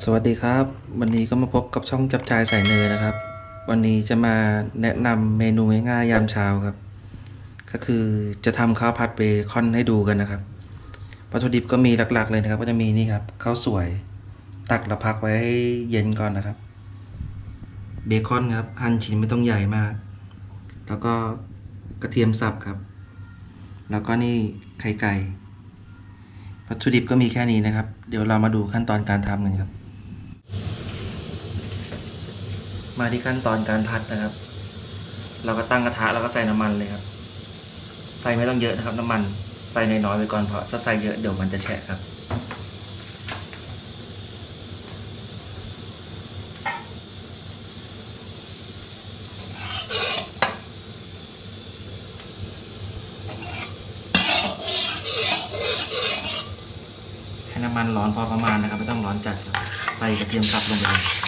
สวัสดีครับ วันนี้ก็มาพบกับช่องจับจ่ายสายเนยนะครับ วันนี้จะมาแนะนำเมนูง่ายๆยามเช้าครับ ก็คือจะทำข้าวผัดเบคอนให้ดูกันนะครับวัตถุดิบก็มีหลักๆเลยนะครับ ก็จะมีนี่ครับข้าวสวย ตักแล้วพักไว้ให้เย็นก่อนนะครับ เบคอนครับหั่นชิ้นไม่ต้องใหญ่มาก แล้วก็กระเทียมสับครับ แล้วก็นี่ไข่ไก่วัตถุดิบก็มีแค่นี้นะครับ เดี๋ยวเรามาดูขั้นตอนการทำกันครับ มาที่ขั้นตอนการผัดนะครับ เราก็ตั้งกระทะแล้วก็ใส่น้ำมันเลยครับ ใส่ไม่ต้องเยอะนะครับ น้ำมันใส่น้อยๆไปก่อนเพราะถ้าใส่เยอะเดี๋ยวมันจะแฉะครับให้น้ำมันร้อนพอประมาณนะครับ ไม่ต้องร้อนจัดครับ ใส่กระเทียมสับลงไปเลย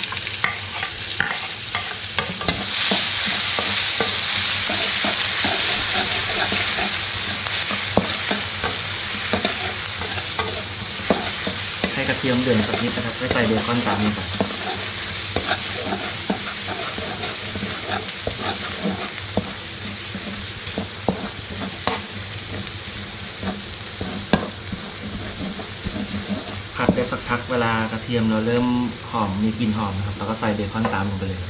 กระเทียมเดือดสักนิดนะครับไม่ใส่เบคอนตามนี้ครับผัดไปสักพักเวลากระเทียมเราเริ่มหอมมีกลิ่นหอมนะครับเราก็ใส่เบคอนตามลงไปเลย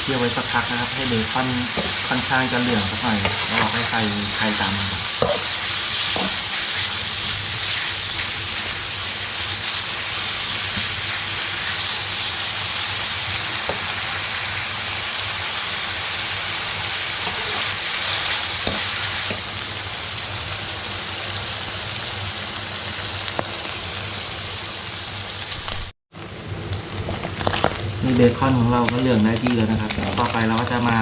เคี่ยวไว้สักพักนะครับ ให้เบคอนค่อนข้างจะเหลืองสักหน่อยแล้วเราให้ไข่ไข่ตาม นี่เบคอนของเราก็เหลืองได้ที่แล้วนะครับ ต่อไปเราก็จะมา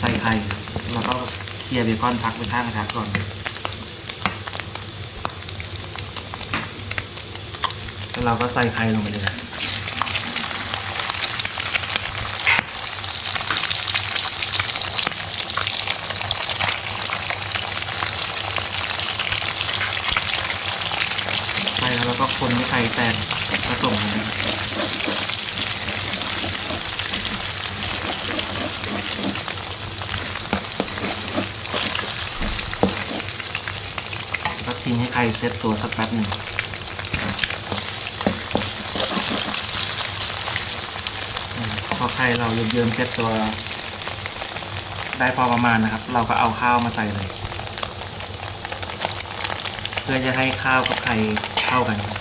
ใส่ไข่แล้วก็เคลียร์เบคอนพักไว้ข้างกระทะก่อนแล้วเราก็ใส่ไข่ลงไปเลยนะใส่แล้วเราก็คนให้ไข่แตกผสมกันนะครับแล้ว ไข่เซ็ตตัวสักแป๊บหนึ่งพอไข่เราเยิ้มๆเซ็ตตัว ได้พอประมาณนะครับ เราก็เอาข้าวมาใส่เลย เพื่อจะให้ข้าวกับไข่เข้ากันครับ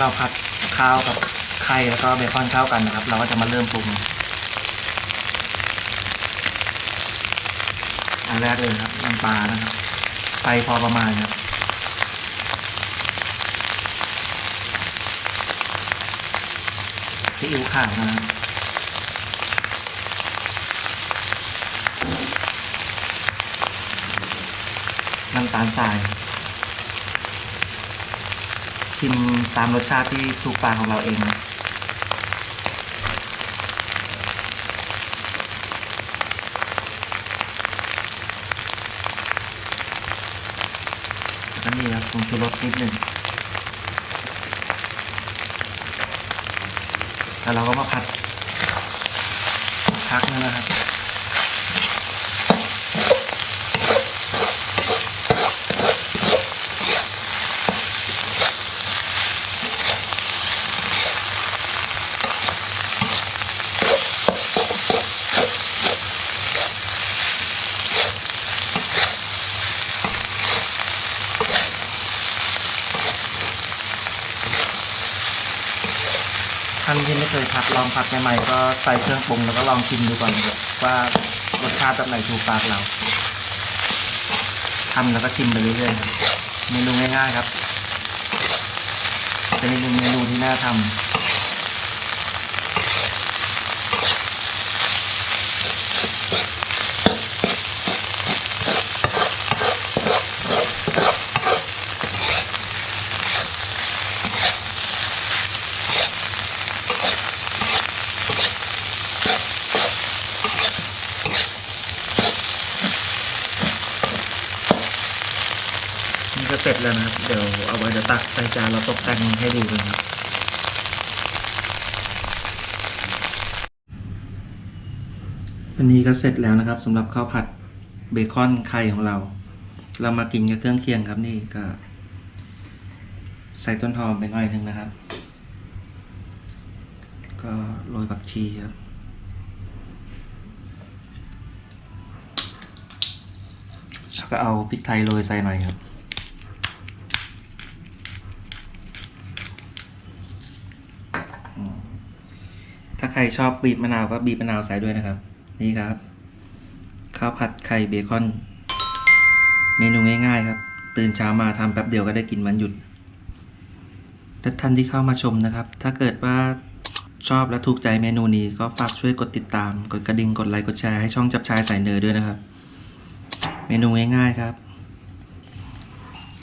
เราผัดข้าวกับไข่แล้วก็เบคอนเข้ากันนะครับ เราก็จะมาเริ่มปรุงอันแรกเลยครับน้ำปลานะครับไฟพอประมาณครับซีอิ๊วขาวนะครับน้ำตาลทราย ชิมตามรสชาติที่ถูกปากของเราเองนล้วนี่ครับผงชูรสนิดหนึ่งแล้วเราก็มาผัดพักนึงนะครับ ท่านที่ไม่เคยผัดลองผัดใหม่ๆก็ใส่เครื่องปรุงแล้วก็ลองชิมดูก่อนว่ารสชาติแบบไหนถูกปากเราทำแล้วก็ชิมไปเรื่อยๆเมนูง่ายๆครับ เป็นอีกหนึ่งเมนูที่น่าทำ เสร็จแล้วนะครับ เดี๋ยวเอาไว้จะตักใส่จานเราตกแต่งให้ดูกันครับ วันนี้ก็เสร็จแล้วนะครับสำหรับข้าวผัดเบคอนไข่ของเรา เรามากินกับเครื่องเคียงครับนี่ก็ใส่ต้นหอมไปหน่อยหนึ่งนะครับ ก็โรยผักชีครับแล้วก็เอาพริกไทยโรยใส่หน่อยครับ อืมถ้าใค รชอบบีบมะนาวก็บีบมะนาวใส่ด้วยนะครับ นี่ครับข้าวผัดไข่เบคอน เมนูง่ายๆครับ ตื่นเช้ามาทำแป๊บเดียวก็ได้กินวันหยุดและท่านที่เข้ามาชมนะครับ ถ้าเกิดว่าชอบและถูกใจเมนูนี้ก็ฝากช่วยกดติดตาม กดกระดิ่ง กดไลค์ กดแชร์ให้ช่องจับชายสายเนยด้วยนะครับ เมนูง่ายๆครับ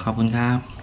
ขอบคุณครับ